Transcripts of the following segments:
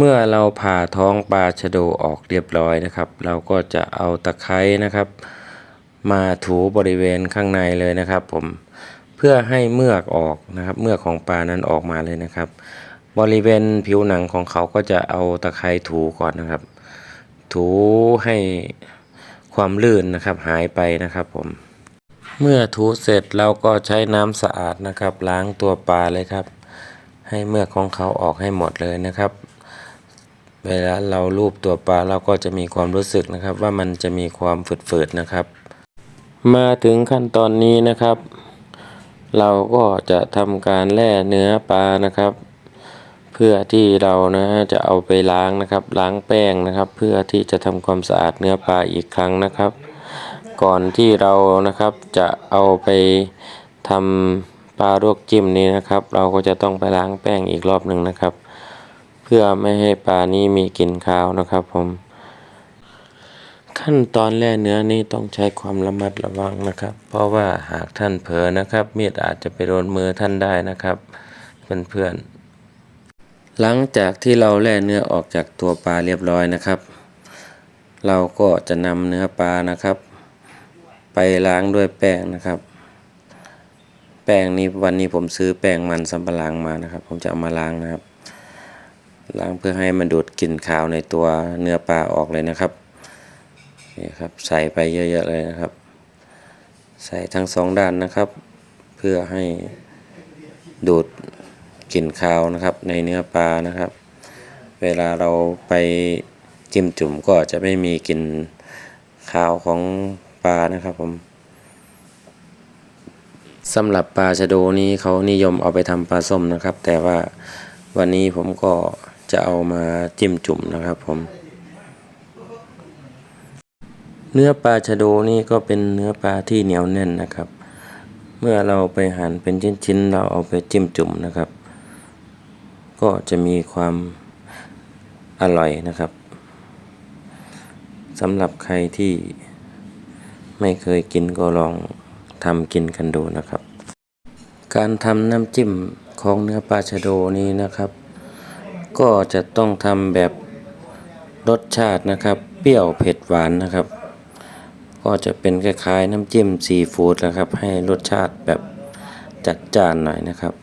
เมื่อเราผ่าท้องปลาชะโดออกเรียบร้อยนะครับ เราก็จะเอาตะไคร้นะครับ มาถูบริเวณข้างในเลยนะครับ ผมเพื่อให้เมือกออกนะครับ เมือกของปลานั้นออกมาเลยนะครับ บริเวณผิวหนังของเขาก็จะเอาตะไคร้ถูก่อนนะครับ ถูให้ความลื่นนะครับหายไปนะครับผม เมื่อถูเสร็จเราก็ใช้น้ำสะอาดนะครับ ล้างตัวปลาเลยครับ ให้เมือกของเขาออกให้หมดเลยนะครับ เวลาเราลูบตัวปลาเราก็จะมีความรู้สึกนะครับ ว่ามันจะมีความฝืดๆนะครับ มาถึงขั้นตอนนี้นะครับ เราก็จะทำการแล่เนื้อปลานะครับ เพื่อที่เรานะจะเอาไปล้างนะครับ ล้างแป้งนะครับ เพื่อที่จะทำความสะอาดเนื้อปลาอีกครั้งนะครับ ก่อนที่เรานะครับจะเอาไปทำปลาลวกจิ้มนี้นะครับ เราก็จะต้องไปล้างแป้งอีกรอบหนึ่งนะครับ พื่อไม่ให้ปลานี้มีกลิ่นคาวนะครับผม ขั้นตอนแล่เนื้อนี้ต้องใช้ความระมัดระวังนะครับ เพราะว่าหากท่านเผลอนะครับ มีดอาจจะไปโดนมือท่านได้นะครับเพื่อนๆหลังจากที่เราแล่เนื้อออกจากตัวปลาเรียบร้อยนะครับ เราก็จะนำเนื้อปลานะครับ ไปล้างด้วยแป้งนะครับ แป้งนี้วันนี้ผมซื้อแป้งมันสำปะหลังมานะครับ ผมจะเอามาล้างนะครับ ล้างเพื่อให้มันดูดกลิ่นคาวในตัวเนื้อปลาออกเลยนะครับนี่ครับใส่ไปเยอะๆเลยนะครับ ใส่ทั้งสองด้านนะครับ เพื่อให้ดูดกลิ่นคาวนะครับ ในเนื้อปลานะครับ เวลาเราไปจิ้มจุ่มก็จะไม่มีกลิ่นคาวของปลานะครับผมสำหรับปลาชะโดนี้เขานิยมเอาไปทำปลาส้มนะครับ แต่ว่าวันนี้ผมก็ จะเอามาจิ้มจุ่มนะครับผม เนื้อปลาชะโดนี่ก็เป็นเนื้อปลาที่เหนียวแน่นนะครับ เมื่อเราไปหั่นเป็นชิ้นๆ เราเอาไปจิ้มจุ่มนะครับ ก็จะมีความอร่อยนะครับสำหรับใครที่ไม่เคยกินก็ลองทำกินกันดูนะครับ การทำน้ำจิ้มของเนื้อปลาชะโดนี้นะครับ ก็จะต้องทำแบบรสชาตินะครับ เปรี้ยวเผ็ดหวานนะครับ ก็จะเป็นคล้ายๆน้ำจิ้มซีฟู้ดนะครับ ให้รสชาติแบบจัดจ้านหน่อยนะครับ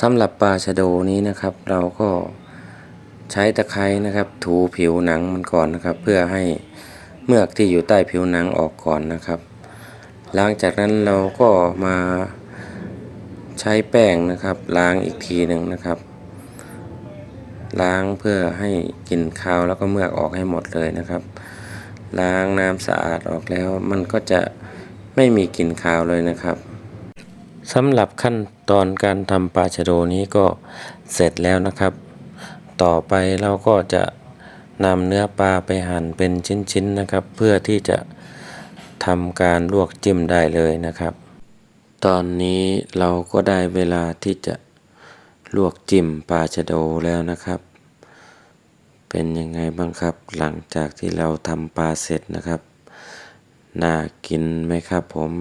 สำหรับปลาชะโดนี้นะครับ เราก็ใช้ตะไคร้นะครับ ถูผิวหนังมันก่อนนะครับ เพื่อให้เมือกที่อยู่ใต้ผิวหนังออกก่อนนะครับ หลังจากนั้นเราก็มาใช้แป้งนะครับล้างอีกทีหนึ่งนะครับ ล้างเพื่อให้กลิ่นคาวแล้วก็เมือกออกให้หมดเลยนะครับ ล้างน้ำสะอาดออกแล้ว มันก็จะไม่มีกลิ่นคาวเลยนะครับสำหรับขั้นตอนการทำปลาชะโดนี้ก็เสร็จแล้วนะครับ ต่อไปเราก็จะนำเนื้อปลาไปหั่นเป็นชิ้นๆนะครับ เพื่อที่จะทำการลวกจิ้มได้เลยนะครับ ตอนนี้เราก็ได้เวลาที่จะ ลวกจิ้มปลาชะโดแล้วนะครับ เป็นยังไงบ้างครับ หลังจากที่เราทำปลาเสร็จนะครับ น่ากินไหมครับผม